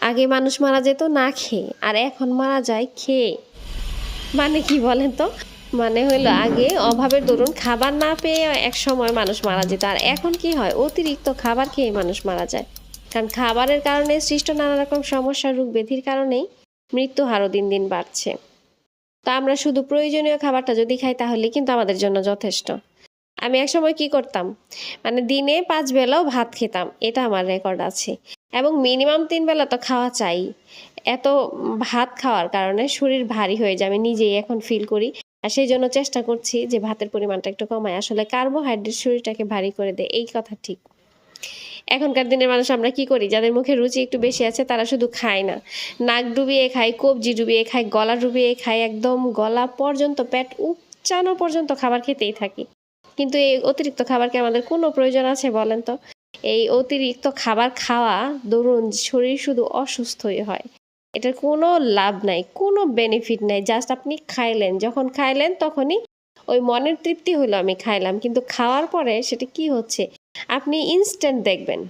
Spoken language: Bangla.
আগে মানুষ মারা যেত, না খেয়ে। আর এখন মারা যায় খেয়ে। মানে কি বলেন তো? মানে হইল আগে অভাবের দরুন খাবার না পেয়ে এক সময় মানুষ মারা যেত। আর এখন কি হয়? অতিরিক্ত খাবার খেয়ে মানুষ মারা যায়। কারণ খাবারের কারণে সৃষ্ট নানা রকম সমস্যা, রোগ ব্যাধির কারণেই মৃত্যু হারও দিন দিন বাড়ছে। তা আমরা শুধু প্রয়োজনীয় খাবারটা যদি খাই, তাহলে কিন্তু আমাদের জন্য যথেষ্ট। আমি এক সময় কি করতাম? মানে দিনে পাঁচ বেলাও ভাত খেতাম, এটা আমার রেকর্ড আছে। এবং মিনিমাম তিন বেলা তো খাওয়া চাই। এত ভাত খাওয়ার কারণে শরীর ভারী হয়ে যায়, আমি নিজেই এখন ফিল করি। আর সেই জন্য চেষ্টা করছি যে ভাতের পরিমাণটা একটু কমায়। আসলে কার্বোহাইড্রেট শরীরটাকে ভারী করে দেয়, এই কথা ঠিক। এখনকার দিনের মানুষ আমরা কি করি? যাদের মুখে রুচি একটু বেশি আছে, তারা শুধু খায় না। নাক ডুবিয়ে খায়, কবজি ডুবিয়ে খায়, গলা ডুবিয়ে খায়, একদম গলা পর্যন্ত, পেট উপচানো পর্যন্ত খাবার খেতেই থাকি। কিন্তু এই অতিরিক্ত খাবার কি আমাদের কোনো প্রয়োজন আছে বলেন তো? এই অতিরিক্ত খাবার খাওয়া দরুন শরীর শুধু অসুস্থই হয়, এটার কোনো লাভ নাই, কোনো বেনিফিট নাই জাস্ট আপনি খাইলেন, যখন খাইলেন তখনই ওই মনের তৃপ্তি হলো আমি খাইলাম, কিন্তু খাওয়ার পরে সেটা কি হচ্ছে? আপনি ইনস্ট্যান্ট দেখবেন।